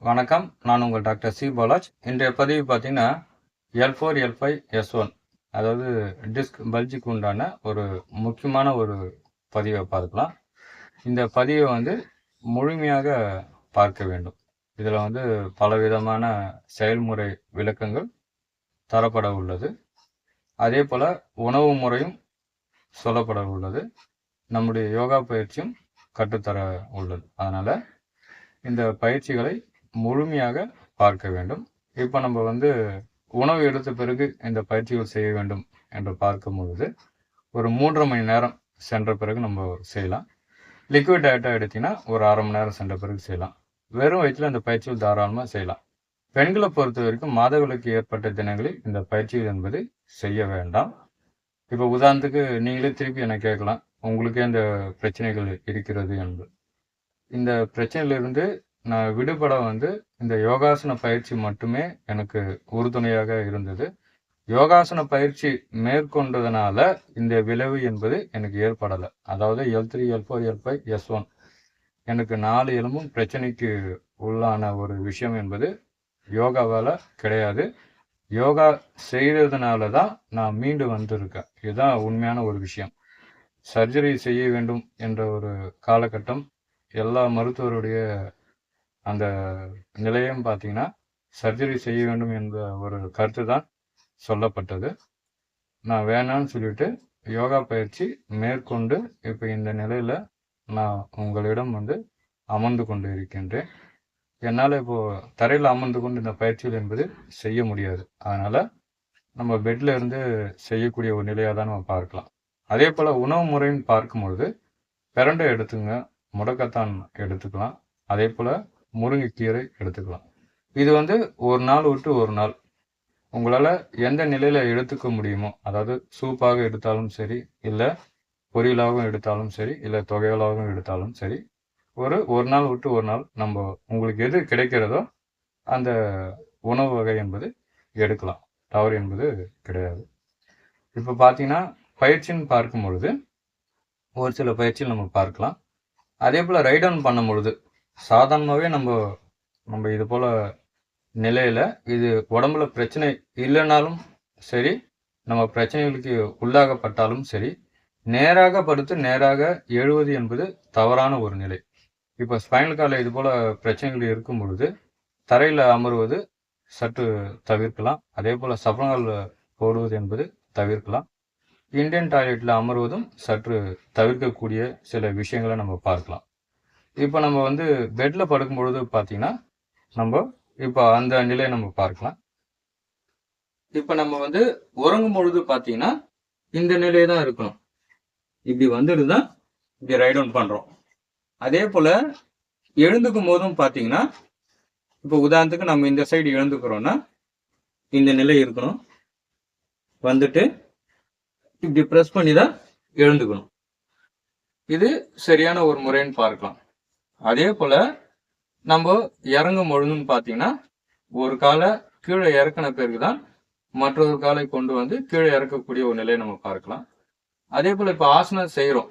வணக்கம். நான் உங்கள் டாக்டர் சி. பாலாஜ். இன்றைய பதிவு பார்த்தீங்கன்னா L four L five S one அதாவது டிஸ்க் பல்ஜிக்கு உண்டான ஒரு முக்கியமான ஒரு பதிவை பார்க்கலாம். இந்த பதிவை வந்து முழுமையாக பார்க்க வேண்டும். இதில் வந்து பலவிதமான செயல்முறை விளக்கங்கள் தரப்பட உள்ளது. அதே போல் உணவு முறையும் சொல்லப்பட உள்ளது. நம்முடைய யோகா பயிற்சியும் கற்றுத்தர உள்ளது. அதனால் இந்த பயிற்சிகளை முழுமையாக பார்க்க வேண்டும். இப்போ நம்ம வந்து உணவு எடுத்த பிறகு இந்த பயிற்சிகள் செய்ய வேண்டும் என்று பார்க்கும் பொழுது ஒரு மூன்றரை மணி நேரம் சென்ற பிறகு நம்ம செய்யலாம். லிக்விட் டயட்டாக எடுத்திங்கன்னா ஒரு அரை மணி நேரம் சென்ற பிறகு செய்யலாம். வெறும் வயிற்றில் இந்த பயிற்சிகள் தாராளமாக செய்யலாம். பெண்களை பொறுத்த வரைக்கும் மாதவிலக்கு ஏற்பட்ட தினங்களில் இந்த பயிற்சிகள் என்பது செய்ய வேண்டாம். இப்போ உதாரணத்துக்கு நீங்களே திருப்பி என்னை கேட்கலாம். உங்களுக்கே இந்த பிரச்சனைகள் இருக்கிறது என்று. இந்த பிரச்சனையிலிருந்து நான் விடுபட வந்து இந்த யோகாசன பயிற்சி மட்டுமே எனக்கு உறுதுணையாக இருந்தது. யோகாசன பயிற்சி மேற்கொண்டதுனால இந்த விளைவு என்பது எனக்கு ஏற்படலை. அதாவது L three L four L five S one எனக்கு நாலு எலும்பும் பிரச்சனைக்கு உள்ளான ஒரு விஷயம் என்பது யோகாவால் கிடையாது. யோகா செய்கிறதுனால தான் நான் மீண்டு வந்திருக்கேன். இதுதான் உண்மையான ஒரு விஷயம். சர்ஜரி செய்ய வேண்டும் என்ற ஒரு காலகட்டம் எல்லா மருத்துவருடைய அந்த நிலையம் பார்த்தீங்கன்னா சர்ஜரி செய்ய வேண்டும் என்ற ஒரு கருத்து தான் சொல்லப்பட்டது. நான் வேணான்னு சொல்லிட்டு யோகா பயிற்சி மேற்கொண்டு இப்போ இந்த நிலையில் நான் உங்களிடம் வந்து அமர்ந்து கொண்டு இருக்கின்றேன். என்னால் இப்போது தரையில் அமர்ந்து கொண்டு இந்த பயிற்சிகள் என்பது செய்ய முடியாது. அதனால் நம்ம பெட்டில் இருந்து செய்யக்கூடிய ஒரு நிலையாக தான் நம்ம பார்க்கலாம். அதே போல் உணவு முறைன்னு பார்க்கும்பொழுது பிரண்டை எடுத்துங்க முடக்கத்தான் எடுத்துக்கலாம். அதே போல் முருங்கைக்கீரை எடுத்துக்கலாம். இது வந்து ஒரு நாள் விட்டு ஒரு நாள். உங்களால் எந்த நிலையில் எடுத்துக்க முடியுமோ அதாவது சூப்பாக எடுத்தாலும் சரி இல்லை பொரியலாகவும் எடுத்தாலும் சரி இல்லை தொகையலாகவும் எடுத்தாலும் சரி ஒரு ஒரு நாள் விட்டு ஒரு நாள் நம்ம உங்களுக்கு எது கிடைக்கிறதோ அந்த உணவு வகை என்பது எடுக்கலாம். தவறு என்பது கிடையாது. இப்போ பார்த்தீங்கன்னா பயிற்சின்னு பார்க்கும் பொழுது ஒரு சில பயிற்சிகள் நம்ம பார்க்கலாம். அதே போல் ரைட் ஆன் பண்ணும் பொழுது சாதாரணமாகவே நம்ம நம்ம இது போல் நிலையில் இது உடம்புல பிரச்சனை இல்லைனாலும் சரி நம்ம பிரச்சனைகளுக்கு உள்ளாகப்பட்டாலும் சரி நேராக படுத்து நேராக எழுவது என்பது தவறான ஒரு நிலை. இப்போ ஸ்பைனல் காலில் இது போல் பிரச்சனைகள் இருக்கும் பொழுது தரையில் அமர்வது சற்று தவிர்க்கலாம். அதே போல் சப்பனங்கள் போடுவது என்பது தவிர்க்கலாம். இந்தியன் டாய்லெட்டில் அமர்வதும் சற்று தவிர்க்கக்கூடிய சில விஷயங்களை நம்ம பார்க்கலாம். இப்போ நம்ம வந்து பெட்டில் படுக்கும்பொழுது பார்த்தீங்கன்னா நம்ம இப்போ அந்த நிலையை நம்ம பார்க்கலாம். இப்போ நம்ம வந்து உறங்கும் பொழுது பார்த்தீங்கன்னா இந்த நிலையை தான் இருக்கணும். இப்படி வந்துட்டு தான் இப்படி ரைட் அவுன் பண்ணுறோம் அதே போல் எழுந்துக்கும் போதும் பார்த்தீங்கன்னா இப்போ உதாரணத்துக்கு நம்ம இந்த சைடு எழுந்துக்கிறோன்னா இந்த நிலை இருக்கணும். வந்துட்டு இப்படி ப்ரெஸ் பண்ணி தான் எழுந்துக்கணும். இது சரியான ஒரு முறைன்னு பார்க்கலாம். அதே போல நம்ம இறங்கும் பொழுதுன்னு பார்த்தீங்கன்னா ஒரு காலை கீழே இறக்கின பிறகு தான் மற்றொரு காலை கொண்டு வந்து கீழே இறக்கக்கூடிய ஒரு நிலையை நம்ம பார்க்கலாம். அதே போல இப்போ ஆசனம் செய்கிறோம்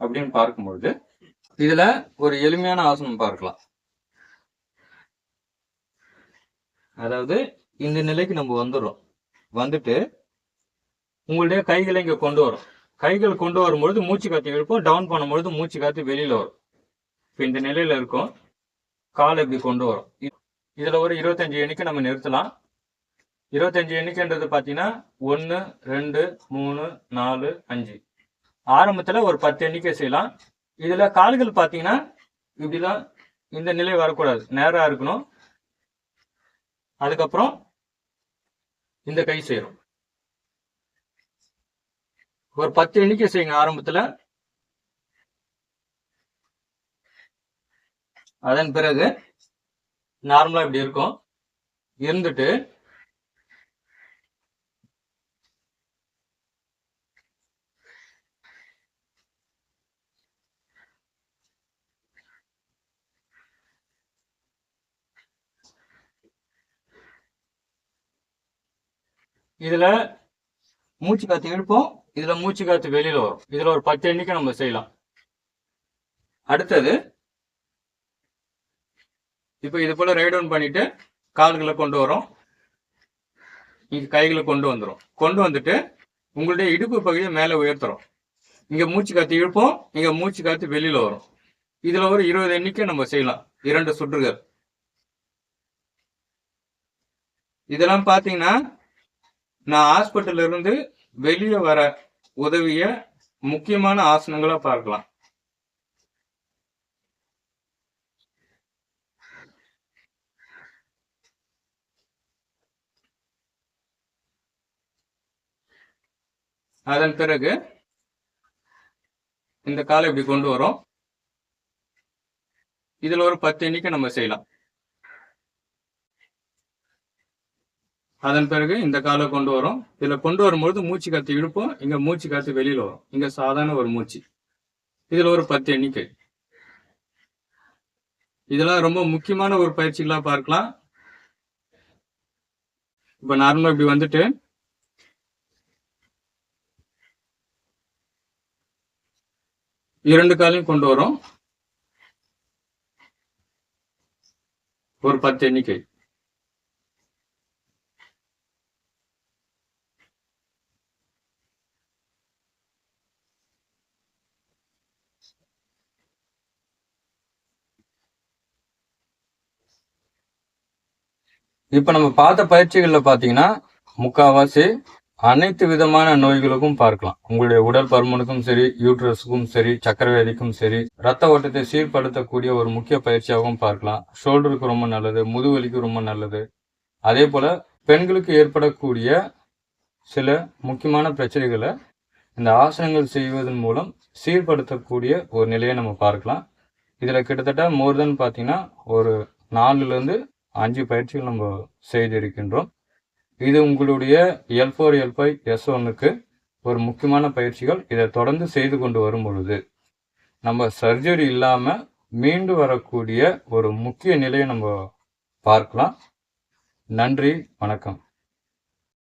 அப்படின்னு பார்க்கும்பொழுது இதுல ஒரு எளிமையான ஆசனம் பார்க்கலாம். அதாவது இந்த நிலைக்கு நம்ம வந்துடுறோம். வந்துட்டு உங்களுடைய கைகளை இங்க கொண்டு வரும். கைகள் கொண்டு வரும்பொழுது மூச்சு காத்து இழுப்போம். டவுன் பண்ணும்பொழுது மூச்சு காத்தி வெளியில வரும். இப்போ இந்த நிலையில இருக்கும். கால் இப்படி கொண்டு வரும்? இதுல ஒரு இருபத்தஞ்சி எண்ணிக்கை நம்ம நிறுத்தலாம். இருபத்தஞ்சு எண்ணிக்கைன்றது பார்த்தீங்கன்னா ஒன்று ரெண்டு மூணு நாலு அஞ்சு. ஆரம்பத்தில் ஒரு பத்து எண்ணிக்கை செய்யலாம். இதில் கால்கள் பார்த்தீங்கன்னா இப்படிலாம் இந்த நிலை வரக்கூடாது. நேராக இருக்கணும். அதுக்கப்புறம் இந்த கை செய்யணும் ஒரு பத்து எண்ணிக்கை செய்யுங்க ஆரம்பத்தில். அதன் பிறகு நார்மலா இப்படி இருக்கும். இருந்துட்டு இதுல மூச்சு காத்து இழுப்போம். இதுல மூச்சு காத்து வெளியில வரும். இதுல ஒரு பத்து எண்ணிக்கை நம்ம செய்யலாம். அடுத்தது இப்போ இது போல ரைட் டவுன் பண்ணிட்டு கால்களை கொண்டு வரோம். இங்கே கைகளை கொண்டு வந்துடும் கொண்டு வந்துட்டு உங்களுடைய இடுப்பு பகுதியை மேலே உயர்த்துறோம். இங்கே மூச்சு காத்து இழுப்போம் இங்கே மூச்சு காத்து வெளியில் வரும். இதில் ஒரு இருபது எண்ணிக்கை நம்ம செய்யலாம். இரண்டு சுற்றுகள். இதெல்லாம் பார்த்தீங்கன்னா நான் ஹாஸ்பிட்டல்ல இருந்து வெளியே வர உதவிய முக்கியமான ஆசனங்களாக பார்க்கலாம். அதன் பிறகு இந்த காலை இப்படி கொண்டு வரோம். இதுல ஒரு பத்து எண்ணிக்கை நம்ம செய்யலாம். அதன் பிறகு இந்த காலை கொண்டு வரோம். இதுல கொண்டு வரும்பொழுது மூச்சு காத்து இழுப்போம். இங்க மூச்சு காத்து வெளியில வரும். இங்க சாதாரண ஒரு மூச்சு. இதுல ஒரு பத்து எண்ணிக்கை. இதெல்லாம் ரொம்ப முக்கியமான ஒரு பயிற்சிகளா பார்க்கலாம். இப்போ நார்மலா இப்படி வந்துட்டு இரண்டு காலையும் கொண்டு வரும். ஒரு பத்து எண்ணிக்கை. இப்ப நம்ம பார்த்த பயிற்சிகள்ல பாத்தீங்கன்னா முக்காவாசி அனைத்து விதமான நோய்களுக்கும் பார்க்கலாம். உங்களுடைய உடல் பருமனுக்கும் சரி யூட்ரஸுக்கும் சரி சக்கரவேதிக்கும் சரி ரத்த ஓட்டத்தை சீர்படுத்தக்கூடிய ஒரு முக்கிய பயிற்சியாகவும் பார்க்கலாம். ஷோல்டருக்கு ரொம்ப நல்லது முதுவலிக்கு ரொம்ப நல்லது. அதே போல பெண்களுக்கு ஏற்படக்கூடிய சில முக்கியமான பிரச்சனைகளை இந்த ஆசனங்கள் செய்வதன் மூலம் சீர்படுத்தக்கூடிய ஒரு நிலையை நம்ம பார்க்கலாம். இதில் கிட்டத்தட்ட மோர் தென் பார்த்தீங்கன்னா ஒரு நாலுலேருந்து அஞ்சு பயிற்சிகள் நம்ம செய்திருக்கின்றோம். இது உங்களுடைய L four L five S ஒன்னுக்கு ஒரு முக்கியமான பயிற்சிகள். இதை தொடர்ந்து செய்து கொண்டு வரும் பொழுது நம்ம சர்ஜரி இல்லாமல் மீண்டு வரக்கூடிய ஒரு முக்கிய நிலையை நம்ம பார்க்கலாம். நன்றி வணக்கம்.